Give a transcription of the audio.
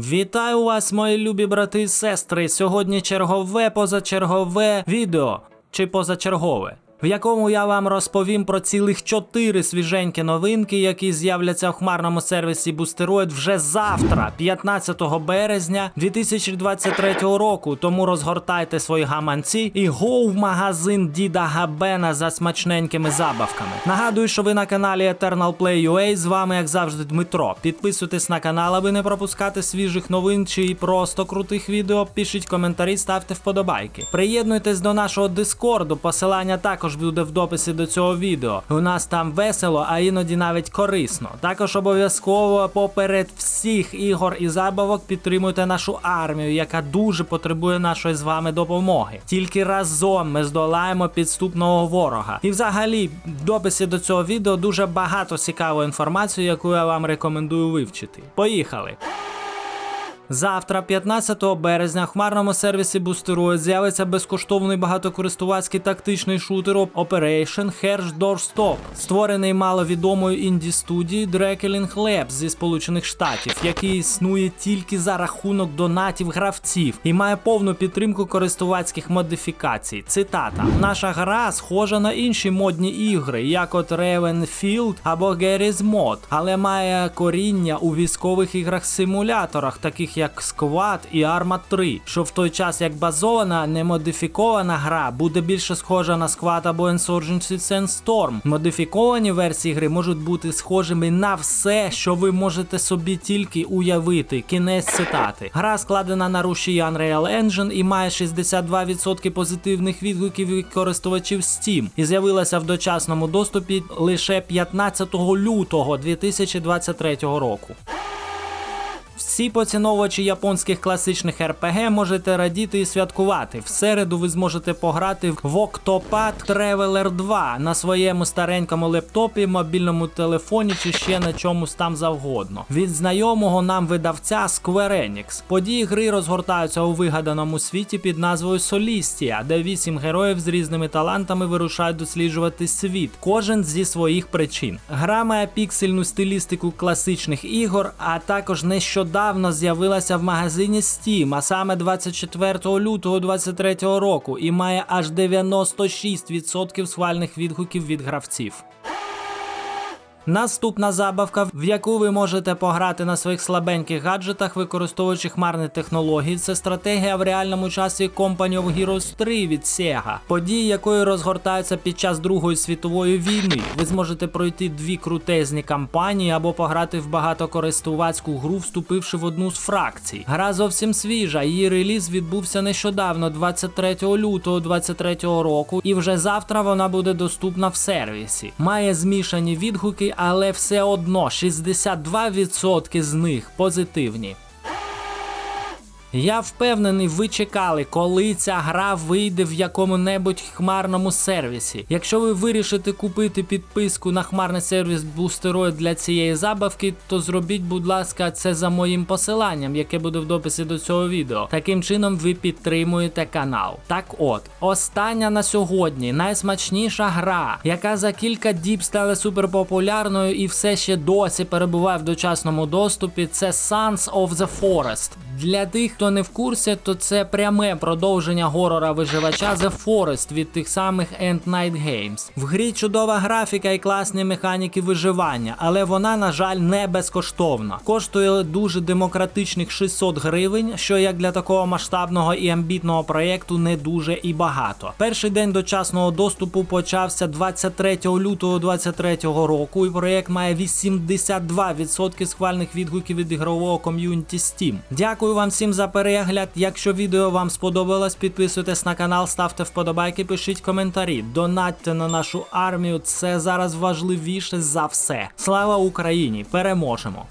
Вітаю вас, мої любі брати і сестри. Сьогодні чергове позачергове відео чи позачергове, в якому я вам розповім про цілих чотири свіженькі новинки, які з'являться в хмарному сервісі Boosteroid вже завтра, 15 березня 2023 року. Тому розгортайте свої гаманці і го в магазин Діда Габена за смачненькими забавками. Нагадую, що ви на каналі Eternal Play UA, з вами, як завжди, Дмитро. Підписуйтесь на канал, аби не пропускати свіжих новин чи просто крутих відео. Пишіть коментарі, ставте вподобайки. Приєднуйтесь до нашого дискорду. Посилання також буде в дописі до цього відео. У нас там весело, а іноді навіть корисно. Також обов'язково поперед всіх ігор і забавок підтримуйте нашу армію, яка дуже потребує нашої з вами допомоги. Тільки разом ми здолаємо підступного ворога. І взагалі, в дописі до цього відео дуже багато цікавої інформації, яку я вам рекомендую вивчити. Поїхали! Завтра, 15 березня, в хмарному сервісі Boosteroid з'явиться безкоштовний багатокористувацький тактичний шутер Operation Hersh Doorstop, створений маловідомою інді студією Drakeling Labs зі Сполучених Штатів, який існує тільки за рахунок донатів гравців і має повну підтримку користувацьких модифікацій. Цитата: наша гра схожа на інші модні ігри, як от Ravenfield або Garry's Mod, але має коріння у військових іграх-симуляторах, таких як Squad і Arma 3, що в той час як базована немодифікована гра буде більше схожа на Squad або Insurgency Sandstorm. Модифіковані версії гри можуть бути схожими на все, що ви можете собі тільки уявити. Кінець цитати. Гра складена на рушії Unreal Engine і має 62% позитивних відгуків від користувачів Steam і з'явилася в дочасному доступі лише 15 лютого 2023 року. Всі поціновувачі японських класичних РПГ можете радіти і святкувати. В середу ви зможете пограти в Octopath Traveler 2 на своєму старенькому лептопі, мобільному телефоні чи ще на чомусь там завгодно. Від знайомого нам видавця Square Enix. Події гри розгортаються у вигаданому світі під назвою Солістія, де вісім героїв з різними талантами вирушають досліджувати світ, кожен зі своїх причин. Гра має піксельну стилістику класичних ігор, а також нещодавно з'явилася в магазині Steam, а саме 24 лютого 2023 року, і має аж 96% схвальних відгуків від гравців. Наступна забавка, в яку ви можете пограти на своїх слабеньких гаджетах, використовуючи хмарні технології, це стратегія в реальному часі Company of Heroes 3 від Sega, події якої розгортаються під час Другої світової війни. Ви зможете пройти дві крутезні кампанії або пограти в багатокористувацьку гру, вступивши в одну з фракцій. Гра зовсім свіжа. Її реліз відбувся нещодавно, 23 лютого 2023 року, і вже завтра вона буде доступна в сервісі. Має змішані відгуки, але все одно 62% з них позитивні. Я впевнений, ви чекали, коли ця гра вийде в якому-небудь хмарному сервісі. Якщо ви вирішите купити підписку на хмарний сервіс Boosteroid для цієї забавки, то зробіть, будь ласка, це за моїм посиланням, яке буде в дописі до цього відео. Таким чином ви підтримуєте канал. Так от, остання на сьогодні найсмачніша гра, яка за кілька діб стала суперпопулярною і все ще досі перебуває в дочасному доступі. Це Sons of the Forest. Для тих, хто не в курсі, то це пряме продовження горора виживача The Forest від тих самих End Night Games. В грі чудова графіка і класні механіки виживання, але вона, на жаль, не безкоштовна. Коштує дуже демократичних 600 гривень, що як для такого масштабного і амбітного проєкту не дуже і багато. Перший день дочасного доступу почався 23 лютого 2023 року, і проєкт має 82% схвальних відгуків від ігрового ком'юніті Steam. Дякую вам всім перегляд. Якщо відео вам сподобалось, підписуйтесь на канал, ставте вподобайки, пишіть коментарі, донатьте на нашу армію. Це зараз важливіше за все. Слава Україні! Переможемо!